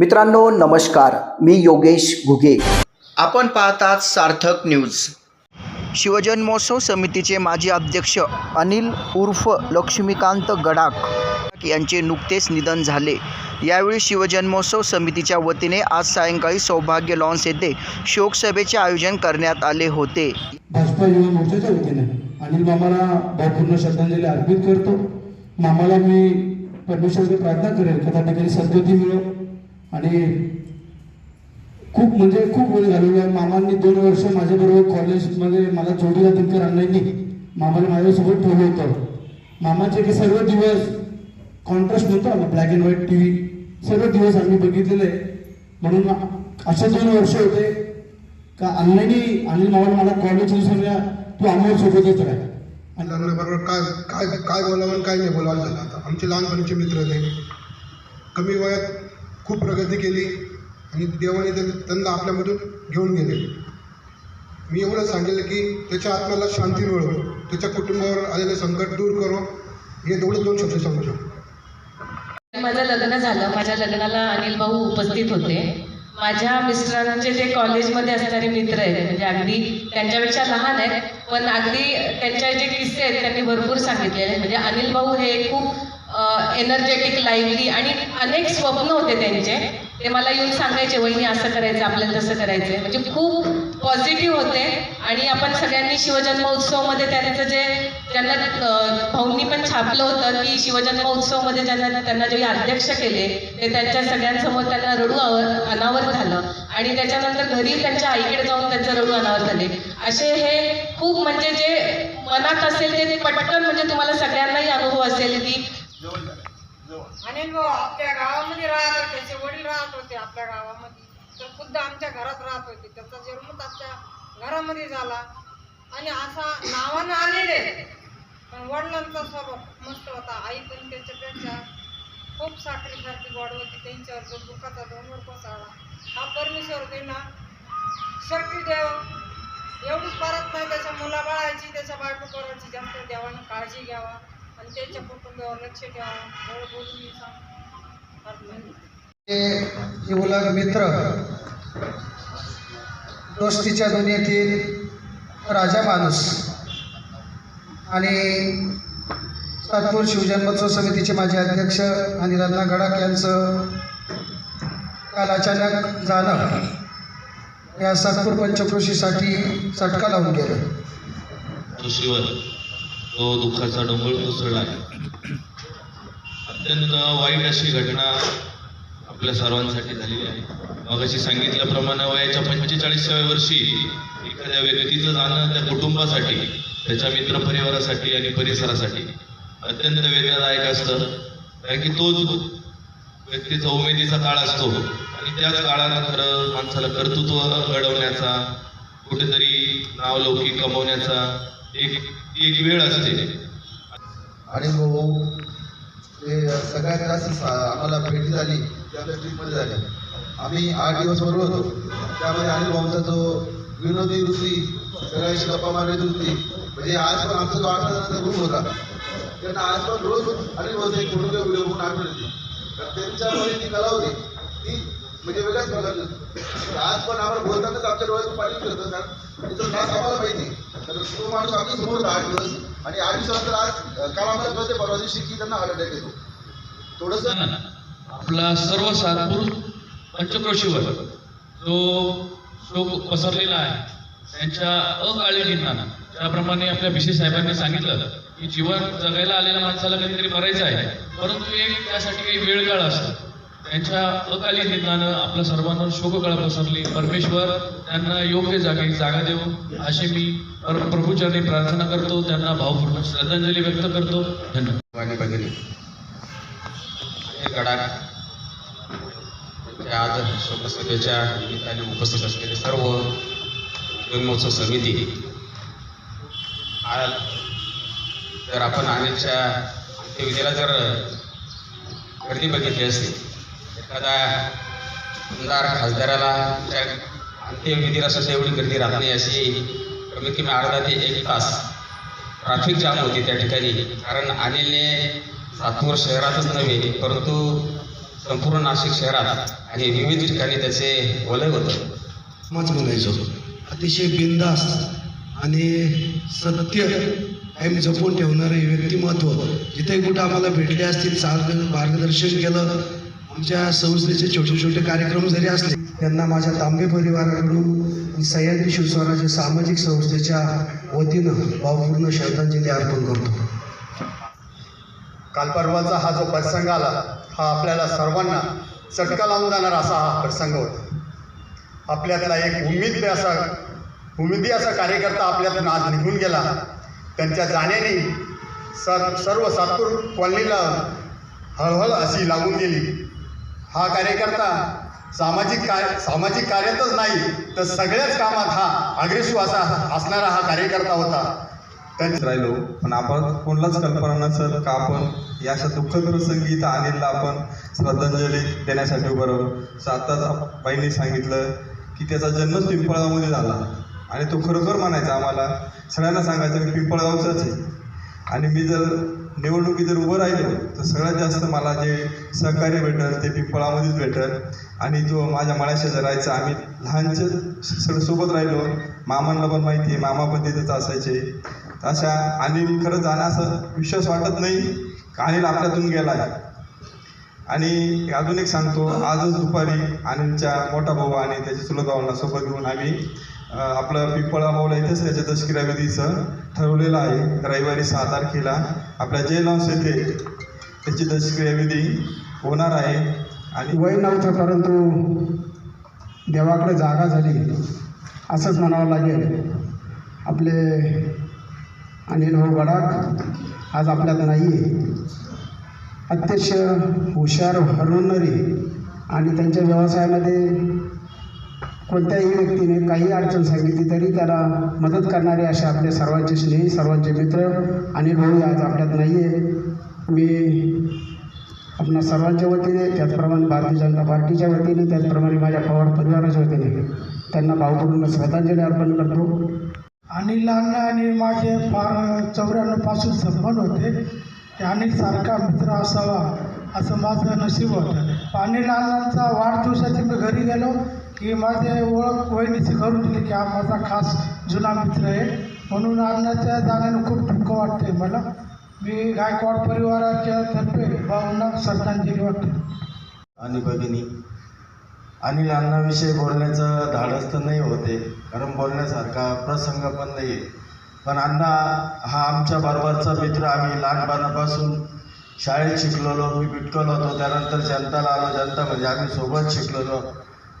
मित्रांनो नमस्कार. मी योगेश घुगे. आपण पाहतात सार्थक न्यूज. शिवजन्मोत्सव समितीचे माजी अध्यक्ष अनिल उर्फ लक्ष्मीकांत गडाख यांचे नुकतेच निधन झाले. यावेळी शिवजन्मोत्सव समितीच्या वतीने आज सायंकाळी सौभाग्य लॉन्स येथे शोकसभेचे आयोजन करण्यात आले होते. भाजपा युवा मोर्चाच्या वतीने अनिल मामाला भावपूर्ण श्रद्धांजली अर्पित करतो. मामाला मी परमेश्वरची प्रार्थना करेल की त्या ठिकाणी सद्गती मिळो. आणि खूप म्हणजे खूप वेळ घालवला. आहे मामांनी दोन वर्ष माझ्याबरोबर कॉलेजमध्ये मला जोडीला दिनकर अण्णांनी मामाला माझ्यासोबत ठेवलं होतं. मामाचे की सर्व दिवस कॉन्ट्रास्ट म्हणतो ना black and white T V सर्व दिवस आम्ही बघितलेले आहे. म्हणून असे दोन वर्ष होते का अण्णांनी अनिल मामाला मला कॉलेज सांगल्या तू आम्हाला सोबतच राह. आणि बरोबर काय काय काय बोलावं आणि काय नाही बोलावं झालं आता. आमचे लहानपणीचे मित्र ते कमी वयात खूप प्रगती केली आणि देवाने त्यांना त्यांना आपल्यामधून घेऊन गेले. मी एवढं सांगेल की त्याच्या आत्म्याला शांती मिळो त्याच्या कुटुंबावर आलेले संकट दूर करो हे एवढं दोन शब्द सांगू शकतो. माझं लग्न झालं. माझ्या लग्नाला अनिल भाऊ उपस्थित होते. माझ्या मिस्टरांचे जे कॉलेजमध्ये असणारे मित्र आहेत म्हणजे अगदी त्यांच्यापेक्षा लहान आहेत पण अगदी त्यांच्या जे किस्से आहेत त्यांनी भरपूर सांगितलेले. आहेत म्हणजे अनिल भाऊ हे खूप एनर्जेटिक लाईव्हली आणि अनेक स्वप्न होते त्यांचे. ते मला येऊन सांगायचे वहिनी असं करायचं आपल्याला तसं करायचं म्हणजे खूप पॉझिटिव्ह होते. आणि आपण सगळ्यांनी शिवजन्मोत्सवमध्ये त्यांचं जे ज्यांना भाऊंनी पण छापलं होतं की शिवजन्मोत्सवमध्ये ज्यांना त्यांना जे अध्यक्ष केले ते त्यांच्या सगळ्यांसमोर त्यांना रडू आवर अनावर झालं. आणि त्याच्यानंतर घरी त्यांच्या आईकडे जाऊन त्यांचं रडू अनावर झाले. असे हे खूप म्हणजे जे मनात असेल ते पटकन म्हणजे तुम्हाला सगळ्यांनाही अनुभव असेल की अनिल भाऊ हो, आपल्या गावामध्ये राहत होते त्याचे वडील राहत होते आपल्या गावामध्ये. तर खुद्द आमच्या घरात राहत होते. त्याचा जन्मच आमच्या घरामध्ये झाला. आणि असा नावानं आलेले. पण वडिलांचा स्वभाव मस्त होता. आई पण त्याच्यापेक्षा खूप साखरेसारखी गोड होती. त्यांच्यावर जो दुःखाचा डोंगर कोसळला. हा परमेश्वर त्यांना शक्ती देव. एवढीच परत नाही त्याच्या मुलाबाळाची त्याच्या बायको करायची जास्त देवानं काळजी घ्यावा. आणि त्यांच्या कुटुंबावर लक्ष ठेवावं गोड बोलून मी सांग. जिवलग मित्र? दोस्तीच्या दुनियेतील राजा माणूस आणि सातपूर शिवजन्मोत्सव समितीचे माजी अध्यक्ष आणि रत्ना गडाख यांचं काल अचानक जाणं या सातपूर पंचक्रोशीसाठी चटका लावून गेलं. तो दुःखाचा डोंगर कोसळला आहे. अत्यंत वाईट अशी घटना आपल्या सर्वांसाठी झालेली आहे. मगाशी सांगितल्याप्रमाणे वयाच्या पंचेचाळीसाव्या वर्षी एखाद्या व्यक्तीचं जाणं त्या कुटुंबासाठी त्याच्या मित्रपरिवारासाठी आणि परिसरासाठी अत्यंत वेदनादायक असतं. कारण की तोच व्यक्तीचा उमेदीचा काळ असतो आणि त्याच काळात खरं माणसाला कर्तृत्व घडवण्याचा कुठेतरी नावलौकिक कमवण्याचा एक एक वेळ असते. आणि हो, भाऊ ते सगळ्या जास्त आम्हाला भेट झाली ती ट्रीपमध्ये झाली. आम्ही आठ दिवस बरोबर होतो. त्यामध्ये अनिल भाऊंचा जो विनोदी वृत्ती सगळ्याशी गप्पा मारण्याची वृत्ती म्हणजे आज पण आमचा जो आठ जणांचा ग्रुप होता. त्यांना आज पण रोज अनिल भाऊचा एक फोटो व्हिडिओ म्हणून आठवण येते. तर त्यांच्यामध्ये ती कला होती. ती म्हणजे वेगळ्याच प्रकारची आज पण आम्हाला बोलतानाच आमच्या डोळ्यातून पाणी होतं कारण त्याचं नाच आम्हाला माहिती तर तो माणूस आपल्यासमोर होता आठ दिवस आणि आठ दिवसानंतर आज काल आम्हाला कळते परवा दिवशी की त्यांना हार्ट अटॅक येतो. थोडंसं आपला सर्व सातपूर पंचक्रोशीवर जो शोक पसरलेला आहे त्यांच्या अकाळी त्याप्रमाणे आपल्या बी साहेबांनी सांगितलं की जीवन जगायला आलेल्या माणसाला कधीतरी मरायचं आहे परंतु एक त्यासाठी काही वेळ काळ असतो. त्यांच्या अकाली निधनानं आपल्या सर्वांवर शोककळा पसरली. परमेश्वर त्यांना योग्य जागी जागा देऊ अशी मी प्रभूचरणी प्रार्थना करतो. त्यांना भावपूर्ण श्रद्धांजली व्यक्त करतो. धन्यवाद. हे आज शोकसभेच्या निमित्ताने उपस्थित असलेले सर्व जन्मोत्सव समिती आज जर आपण अनेकच्या अंत्यविधीला जर गर्दी बघितली असेल एखादा आमदार खासदाराला त्या अंत्यविधीला सुद्धा एवढी गर्दी राहत नाही अशी कमीत कमी अर्धा ते एक तास ट्रॅफिक जाम होती त्या ठिकाणी. कारण अनिलने सातपूर शहरातच नव्हे परंतु संपूर्ण नाशिक शहरात आणि विविध ठिकाणी त्याचे वलय होतं. मच म्हणायचो अतिशय बिंदास आणि सत्य कायम जपून ठेवणारे व्यक्तिमत्व जिथे कुठं आम्हाला भेटले असतील सार्ग मार्गदर्शन केलं आमच्या संस्थेचे छोटे छोटे कार्यक्रम जरी असले त्यांना माझ्या तांबे परिवाराकडून सह्याद्री शिवस्वराज्य सामाजिक संस्थेच्या वतीनं भावपूर्ण श्रद्धांजली अर्पण करतो. कालपर्वाचा हा जो प्रसंग आला हा आपल्याला सर्वांना चटका लावून जाणारा असा हा प्रसंग होता. आपल्यातला एक उमेद असा उमेदी असा कार्यकर्ता आपल्यातून आज निघून गेला. त्यांच्या जाण्याने स सर्व सातपूर कॉलनीला हळहळ अशी लागून गेली. हा कार्यकर्ता सामाजिक कार्य सामाजिक कार्यातच नाही तर सगळ्याच कामात हा अग्रेसिव्ह असा असणारा हा कार्यकर्ता होता. त्यांच्या राहिलो पण आपण कोणालाच कल्पना नसेल का आपण या अशा दुःखद प्रसंगी इथं अनिलला आपण श्रद्धांजली देण्यासाठी उभं राहू? आताच बाईंनी सांगितलं की त्याचा जन्मच पिंपळगावमध्ये झाला. आणि तो खरोखर म्हणायचा आम्हाला सगळ्यांना सांगायचं मी पिंपळगावचाच आहे. आणि मी जर निवडणुकीत जर उभं राहिलो तर सगळ्यात जास्त मला जे सहकार्य भेटल ते पिंपळामध्येच भेटल. आणि जो माझ्या मळ्याशेजार राहायचा आम्ही लहानचे सगळं सोबत राहिलो. मामांना पण माहिती आहे मामा पण तिथेच असायचे. अशा अनिल खरंच जाणं असं विश्वास वाटत नाही का अनिल आपल्यातून गेला आहे आणि अजून एक सांगतो आजच दुपारी आनंदच्या मोठा भाऊ आणि त्याच्या चुलत भावांना सोबत घेऊन आम्ही आपलं पिंपळा भाऊला इथेच त्याच्या दशकिरा विधीचं ठरवलेलं आहे रविवारी सहा तारखेला. आपल्या जेल लॉन्स येथे त्याची दशक्रिया विधी होणार आहे. आणि वय नव्हतं परंतु देवाकडे जागा झाली. असंच म्हणावं लागेल. आपले अनिल भाऊ गडाख आज आपल्यात नाही आहे अतिशय हुशार हरवणारी आणि त्यांच्या व्यवसायामध्ये कोणत्याही व्यक्तीने काही अडचण सांगितली तरी त्याला मदत करणारे असे आपले सर्वांचे स्नेही सर्वांचे मित्र आणि भाऊ आज आपल्यात नाही आहे मी आपणा सर्वांच्या वतीने त्याचप्रमाणे भारतीय जनता पार्टीच्या वतीने त्याचप्रमाणे माझ्या पवार परिवाराच्या वतीने त्यांना भावपूर्ण श्रद्धांजली अर्पण करतो. अनिल अण्णा आणि माझे फार चौऱ्याण्णवपासून संबंध होते. आणि सारखा मित्र असावा असं माझं नशीब होतं. आणि अण्णांचा वाढदिवसाची मी घरी गेलो. की माझे ओळख वहिनीची करून दिली की हा माझा खास जुना मित्र आहे. म्हणून आणण्याच्या जाण्यानं खूप दुःख वाटते मला. मी गायकवाड परिवाराच्या तर्फे भाऊंना श्रद्धांजली वाटते. आणि भगिनी आणि अण्णाविषयी बोलण्याचं धाडस तर नाही होते कारण बोलण्यासारखा प्रसंग पण नाही आहे पण अण्णा हा आमच्या बरोबरचा मित्र आम्ही लहानपणापासून शाळेत शिकलेलो मी बिटकलो होतो त्यानंतर जनताला आलो जनता म्हणजे आम्ही सोबत शिकलेलो.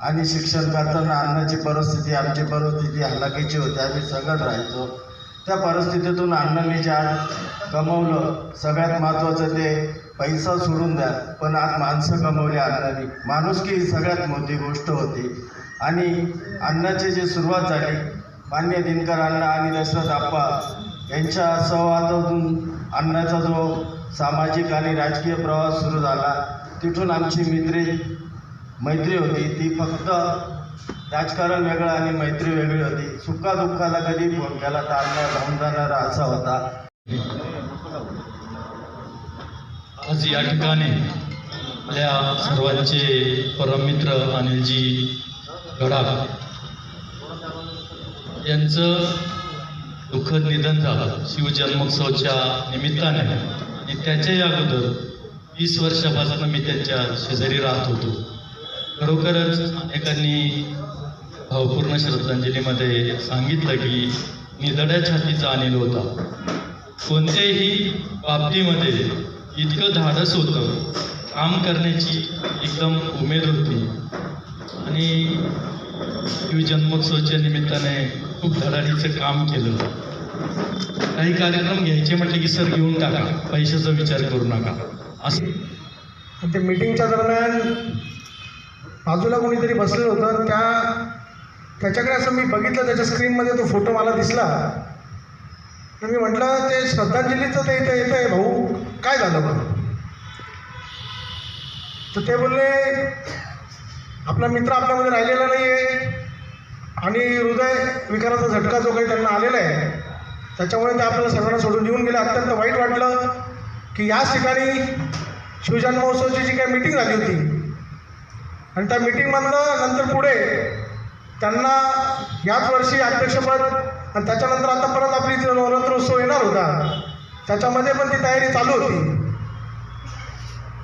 आणि शिक्षण करताना अन्नाची परिस्थिती आमची परिस्थिती हलाखीची होती. आम्ही सगळं राहायचो. त्या परिस्थितीतून अण्णांनी जे आज कमवलं सगळ्यात महत्त्वाचं ते पैसा सोडून द्या पण आज माणसं कमवली अण्णांनी माणुसकी ही सगळ्यात मोठी गोष्ट होती. आणि अण्णाची जी सुरुवात झाली मान्य दिनकर अण्णा आणि दशरथ आप्पा यांच्या संवादातून अण्णाचा जो सामाजिक आणि राजकीय प्रवास सुरू झाला तिथून आमची मित्री मैत्री होती ती फक्त राजकारण वेगळं आणि मैत्री वेगळी होती. सुखादुःखाला कधी फोन केला तर अण्णा धावून जाणारा असा होता. आज या ठिकाणी आपल्या सर्वांचे परममित्र अनिलजी गडाख यांचं दुःखद निधन झालं. शिवजन्मोत्सवच्या निमित्ताने आणि त्याच्याही अगोदर वीस वर्षापासून मी त्यांच्या शेजारी राहत होतो. खरोखरच अनेकांनी भावपूर्ण श्रद्धांजलीमध्ये सांगितलं की निधड्या छातीचा अनिल होता. कोणत्याही बाबतीमध्ये इतकं धाडस होतं. काम करण्याची एकदम उमेद होती. आणि शिवजन्मोत्सवाच्या निमित्ताने खूप धडाडीचं काम केलं. काही कार्यक्रम घ्यायचे म्हटले की सर घेऊन टाका. पैशाचा विचार करू नका. असं ते मीटिंगच्या दरम्यान बाजूला कोणीतरी बसलेलं होतं. त्या त्याच्याकडे असं मी बघितलं त्याच्या स्क्रीनमध्ये तो फोटो मला दिसला. तर मी म्हटलं ते श्रद्धांजलीचं ते इथं येतं आहे भाऊ. काय झालं बरं? तर ते बोलले आपला मित्र आपल्यामध्ये राहिलेला नाही आहे आणि हृदय विकाराचा झटका जो काही त्यांना आलेला आहे त्याच्यामुळे ते आपल्याला सगळ्यांना सोडून घेऊन गेले. अत्यंत वाईट वाटलं की याच ठिकाणी शिवजन्मोत्सवाची जी काही मिटिंग झाली होती आणि त्या मिटिंगमधनं नंतर पुढे त्यांना याच वर्षी अध्यक्षपद आणि त्याच्यानंतर आता परत आपली जी नवरात्रोत्सव येणार होता त्याच्यामध्ये पण ती तयारी चालू होती.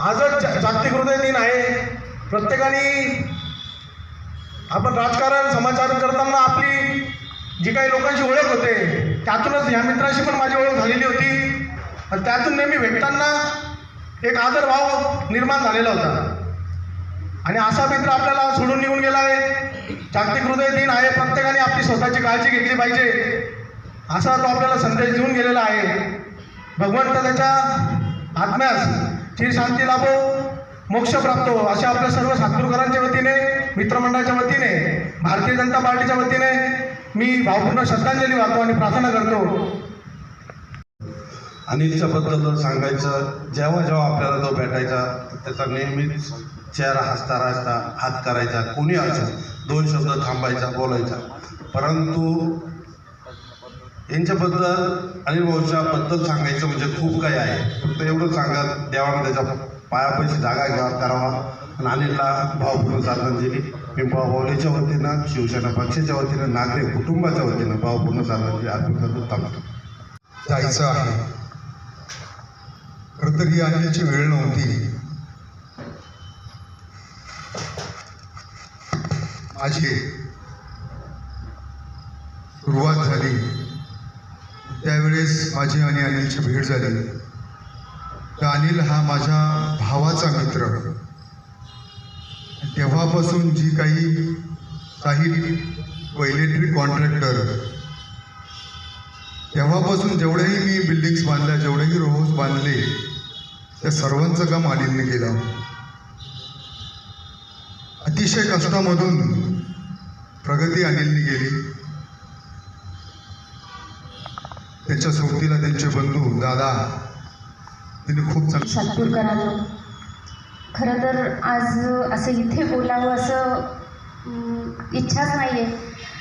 आजच जा- जागतिक हृदय दिन आहे. प्रत्येकाने आपण राजकारण समाचार करताना आपली जी काही लोकांची ओळख होते त्यातूनच ह्या मित्राशी पण माझी ओळख झालेली होती. आणि त्यातून नेहमी भेटताना एक आदरभाव निर्माण झालेला होता. आणि असा मित्र आपल्याला सोडून निघून गेला आहे. जागतिक हृदय दिन आहे. प्रत्येकाने आपली स्वतःची काळजी घेतली पाहिजे. असा तो आपल्याला संदेश देऊन गेलेला आहे. भगवंत त्याच्या आत्म्यास चिर शांती लाभो मोक्ष प्राप्त हो असे आपल्या सर्व सातपूरकरांच्या वतीने मित्रमंडळाच्या वतीने भारतीय जनता पार्टीच्या वतीने मी भावपूर्ण श्रद्धांजली वाहतो आणि प्रार्थना करतो. अनिलच्या बद्दल जर सांगायचं जेव्हा जेव्हा आपल्याला तो भेटायचा त्याचा नेहमीच चेहरा हसता हसता हात करायचा कोणी असो दोन शब्द थांबायचा बोलायचा. परंतु यांच्याबद्दल अनिल भाऊच्या बद्दल सांगायचं म्हणजे खूप काही आहे. फक्त एवढं सांगा देवानं त्याच्या पायापाशी जागा घ्यावा करावा. आणि अनिलला भावपूर्ण श्रद्धांजली पिंपळा बावलेच्या वतीनं शिवसेना पक्षाच्या वतीनं नागरिक कुटुंबाच्या वतीनं भावपूर्ण श्रद्धांजली अर्पण करतो थांबतो जायचं आहे. खरं तर ही अनिलची वेळ नव्हती. माझी सुरुवात झाली. त्यावेळेस माझी आणि अनिलची भेट झाली. तर अनिल हा माझ्या भावाचा मित्र. तेव्हापासून जी काही काही इलेक्ट्रिक कॉन्ट्रॅक्टर तेव्हापासून जेवढ्याही मी बिल्डिंग्स बांधल्या जेवढेही रोहोस बांधले त्या सर्वांचं काम अनिलने केलं. अतिशय कष्टामधून प्रगती अनिलनी केली. त्याच्या सोबतीला त्यांचे बंधू दादा त्यांनी खूप चांगलं करावं. खरं तर आज असं इथे बोलावं असं इच्छाच नाही आहे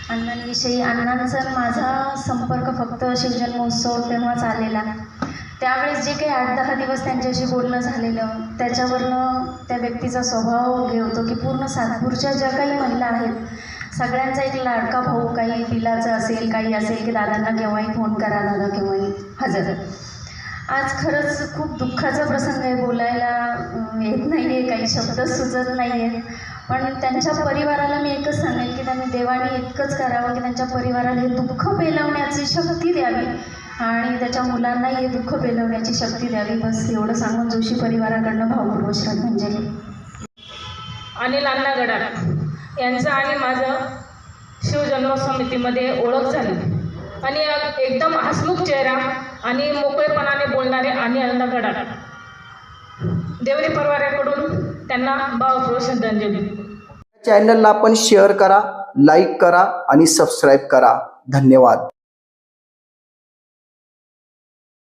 अण्णांविषयी अण्णांचा माझा संपर्क फक्त शिवजन्मोत्सव तेव्हाच आलेला. त्यावेळेस जे काही आठ दहा दिवस त्यांच्याशी बोलणं झालेलं त्याच्यावरनं त्या व्यक्तीचा स्वभाव हे होतो की पूर्ण सातपूरच्या ज्या काही महिला आहेत सगळ्यांचा एक लाडका भाऊ काही बिलाचं असेल काही असेल की दादांना केव्हाही फोन करा दादा केव्हाही हजर. आज खरंच खूप दुःखाचा प्रसंग आहे बोलायला येत नाही आहे काही शब्द सुचत नाही आहेत पण त्यांच्या परिवाराला मी एकच सांगेन की त्यांनी देवाने इतकंच करावं की त्यांच्या परिवाराला हे दुःख पेलवण्याची शक्ती द्यावी. आणि त्याच्या मुलांनाही हे दुःख पेलवण्याची शक्ती द्यावी. बस एवढं सांगून जोशी परिवाराकडनं भावपूर्व श्रद्धांजली. अनिल अण्णा यांचं आणि माझं शिवजन्म समितीमध्ये ओळख झाली. आणि एकदम हसमुख चेहरा आणि मोकळेपणाने बोलणारे आणि अण्णा गडाख देवरी परिवाराकडून त्यांना भावपूर्वक श्रद्धांजली. चॅनलला आपण शेअर करा लाईक करा आणि सबस्क्राईब करा. धन्यवाद.